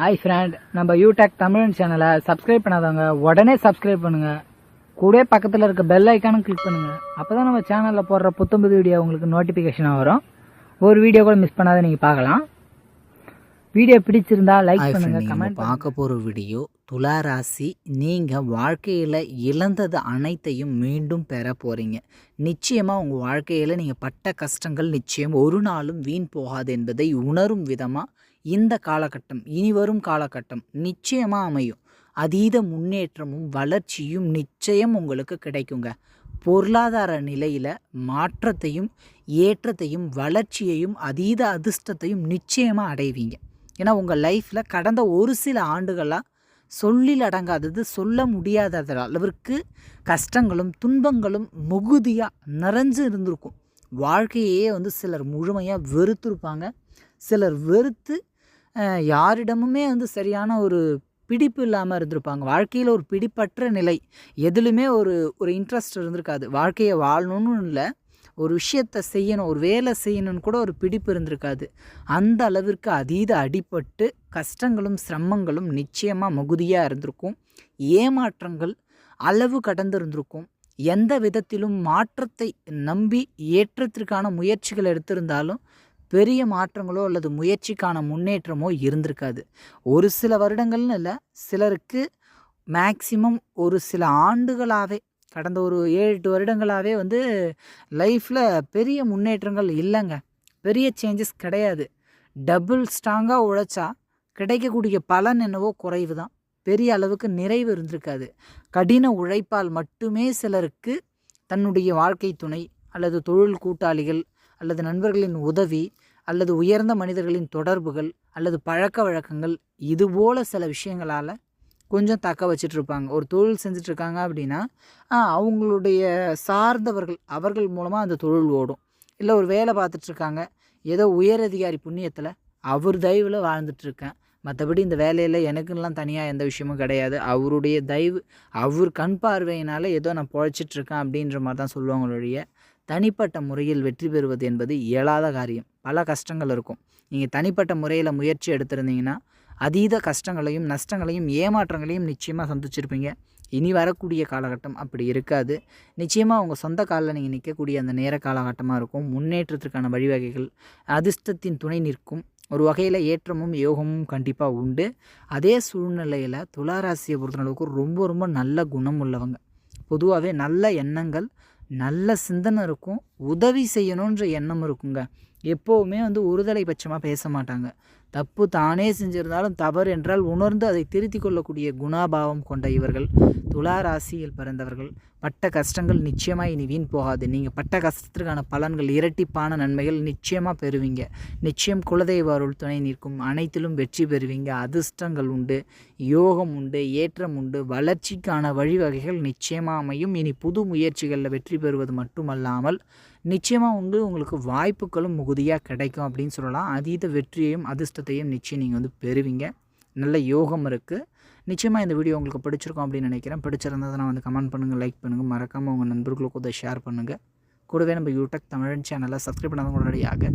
Hi friend நம்ம யூடெக் தமிழன் சேனலை சப்ஸ்கிரைப் பண்ணாதவங்க உடனே சப்ஸ்கிரைப் பண்ணுங்க. கூடவே பக்கத்தில் இருக்க பெல் ஐக்கானும் கிளிக் பண்ணுங்க. அப்பதான் நம்ம சேனலில் போடுற புத்தம்புது வீடியோ உங்களுக்கு நோட்டிஃபிகேஷனாக வரும். ஒரு வீடியோ கூட மிஸ் பண்ணாத நீங்கள் பார்க்கலாம். வீடியோ பிடிச்சிருந்தா லைக் பண்ணுங்க கமெண்ட் பார்க்க போகிற வீடியோ துலா ராசி நீங்கள் வாழ்க்கையில் இழந்தது அனைத்தையும் மீண்டும் பெற போகிறீங்க நிச்சயமாக உங்கள் வாழ்க்கையில் நீங்கள் பட்ட கஷ்டங்கள் நிச்சயம் ஒரு நாளும் வீண் போகாது என்பதை உணரும் விதமாக இந்த காலகட்டம் இனி வரும் காலகட்டம் நிச்சயமாக அமையும். அதீத முன்னேற்றமும் வளர்ச்சியும் நிச்சயம் உங்களுக்கு கிடைக்குங்க. பொருளாதார நிலையில் மாற்றத்தையும் ஏற்றத்தையும் வளர்ச்சியையும் அதீத அதிர்ஷ்டத்தையும் நிச்சயமாக அடைவீங்க. ஏன்னா உங்கள் லைஃப்பில் கடந்த ஒரு சில ஆண்டுகளாக சொல்லில் அடங்காதது சொல்ல முடியாத அளவிற்கு கஷ்டங்களும் துன்பங்களும் மிகுதியாக நிறைஞ்சு இருந்திருக்கும். வாழ்க்கையே வந்து சிலர் முழுமையாக வெறுத்துருப்பாங்க. சிலர் வெறுத்து யாரிடமுமே வந்து சரியான ஒரு பிடிப்பு இல்லாமல் இருந்திருப்பாங்க. வாழ்க்கையில் ஒரு பிடிப்பற்ற நிலை எதுலுமே ஒரு ஒரு இன்ட்ரெஸ்ட் இருந்திருக்காது. வாழ்க்கையை வாழணும்னு இல்லை. ஒரு விஷயத்தை செய்யணும் ஒரு வேலை செய்யணும்னு கூட ஒரு பிடிப்பு இருந்திருக்காது. அந்த அளவிற்கு அதீத அடிபட்டு கஷ்டங்களும் சிரமங்களும் நிச்சயமாக மிகுதியாக இருந்திருக்கும். ஏமாற்றங்கள் அளவு கடந்திருந்திருக்கும். எந்த விதத்திலும் மாற்றத்தை நம்பி ஏற்றத்திற்கான முயற்சிகள் எடுத்திருந்தாலும் பெரிய மாற்றங்களோ அல்லது முயற்சிக்கான முன்னேற்றமோ இருந்திருக்காது. ஒரு சில வருடங்கள்னு இல்லை சிலருக்கு மேக்சிமம் ஒரு சில ஆண்டுகளாகவே கடந்த ஒரு ஏழு எட்டு வருடங்களாகவே வந்து லைஃப்பில் பெரிய முன்னேற்றங்கள் இல்லைங்க. பெரிய சேஞ்சஸ் கிடையாது. டபுள் ஸ்ட்ராங்காக உழைச்சா கிடைக்கக்கூடிய பலன் என்னவோ குறைவு தான் பெரிய அளவுக்கு நிறைவு இருந்திருக்காது. கடின உழைப்பால் மட்டுமே சிலருக்கு தன்னுடைய வாழ்க்கை துணை அல்லது தொழில் கூட்டாளிகள் அல்லது நண்பர்களின் உதவி அல்லது உயர்ந்த மனிதர்களின் தொடர்புகள் அல்லது பழக்க வழக்கங்கள் இதுபோல் சில விஷயங்களால் கொஞ்சம் தக்க வச்சிட்ருப்பாங்க ஒரு தொழில் செஞ்சிட்ருக்காங்க அப்படின்னா அவங்களுடைய சார்ந்தவர்கள் அவர்கள் மூலமாக அந்த தொழில் ஓடும். இல்லை ஒரு வேலை பார்த்துட்ருக்காங்க ஏதோ உயரதிகாரி புண்ணியத்தில் அவர் தயவில் வாழ்ந்துட்டுருக்கேன். மற்றபடி இந்த வேலையில் எனக்குலாம் தனியாக எந்த விஷயமும் கிடையாது. அவருடைய தயவு அவர் கண் பார்வையினால் ஏதோ நான் பொழைச்சிட்டு இருக்கேன் அப்படின்ற மாதிரி தான் சொல்லுவாங்களுடைய தனிப்பட்ட முறையில் வெற்றி பெறுவது என்பது இயலாத காரியம். பல கஷ்டங்கள் இருக்கும். நீங்கள் தனிப்பட்ட முறையில் முயற்சி எடுத்திருந்தீங்கன்னா அதீத கஷ்டங்களையும் நஷ்டங்களையும் ஏமாற்றங்களையும் நிச்சயமாக சந்திச்சிருப்பீங்க. இனி வரக்கூடிய காலகட்டம் அப்படி இருக்காது. நிச்சயமாக உங்கள் சொந்த காலில் நீங்கள் நிற்கக்கூடிய அந்த நேர காலகட்டமாக இருக்கும். முன்னேற்றத்திற்கான வழிவகைகள் அதிர்ஷ்டத்தின் துணை நிற்கும். ஒரு வகையில் ஏற்றமும் யோகமும் கண்டிப்பாக உண்டு. அதே சூழ்நிலையில் துளாராசியை பொறுத்தளவுக்கு ரொம்ப ரொம்ப நல்ல குணம் உள்ளவங்க. பொதுவாகவே நல்ல எண்ணங்கள் நல்ல சிந்தனை இருக்கும் உதவி செய்யணுன்ற எண்ணம் இருக்குங்க. எப்போவுமே வந்து ஒருதலை பட்சமாக பேச மாட்டாங்க. தப்பு தானே செஞ்சிருந்தாலும் தவறு என்றால் உணர்ந்து அதை திருத்திக் கொள்ளக்கூடிய குணாபாவம் கொண்ட இவர்கள். துலா ராசியில் பிறந்தவர்கள். பட்ட கஷ்டங்கள் நிச்சயமாக இனி வீண் போகாது. நீங்கள் பட்ட கஷ்டத்திற்கான பலன்கள் இரட்டிப்பான நன்மைகள் நிச்சயமாக பெறுவீங்க. நிச்சயம் குலதெய்வ அருள் துணை நிற்கும். அனைத்திலும் வெற்றி பெறுவீங்க. அதிர்ஷ்டங்கள் உண்டு யோகம் உண்டு ஏற்றம் உண்டு வளர்ச்சிக்கான வழிவகைகள் நிச்சயமாக அமையும். இனி புது முயற்சிகளில் வெற்றி பெறுவது மட்டுமல்லாமல் நிச்சயமாக உண்டு உங்களுக்கு வாய்ப்புகளும் மிகுதியாக கிடைக்கும் அப்படின்னு சொல்லலாம். அதீத வெற்றியையும் அதிர்ஷ்டத்தையும் நிச்சயம் நீங்கள் வந்து பெறுவீங்க. நல்ல யோகம் இருக்குது நிச்சயமாக இந்த வீடியோ உங்களுக்கு பிடிச்சிருக்கும் அப்படின்னு நினைக்கிறேன். பிடிச்சிருந்ததுன்னா வந்து கமெண்ட் பண்ணுங்கள் லைக் பண்ணுங்கள் மறக்காமல் உங்கள் நண்பர்களுக்கு உதவி ஷேர் பண்ணுங்கள் கூடவே நம்ம யூடியூப் தமிழ் சேனலை சப்ஸ்கிரைப் உடனடியாக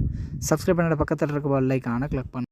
சப்ஸ்கிரைப் பண்ணுற பக்கத்தில் இருக்க லைக்கான கிளிக் பண்ணுங்கள்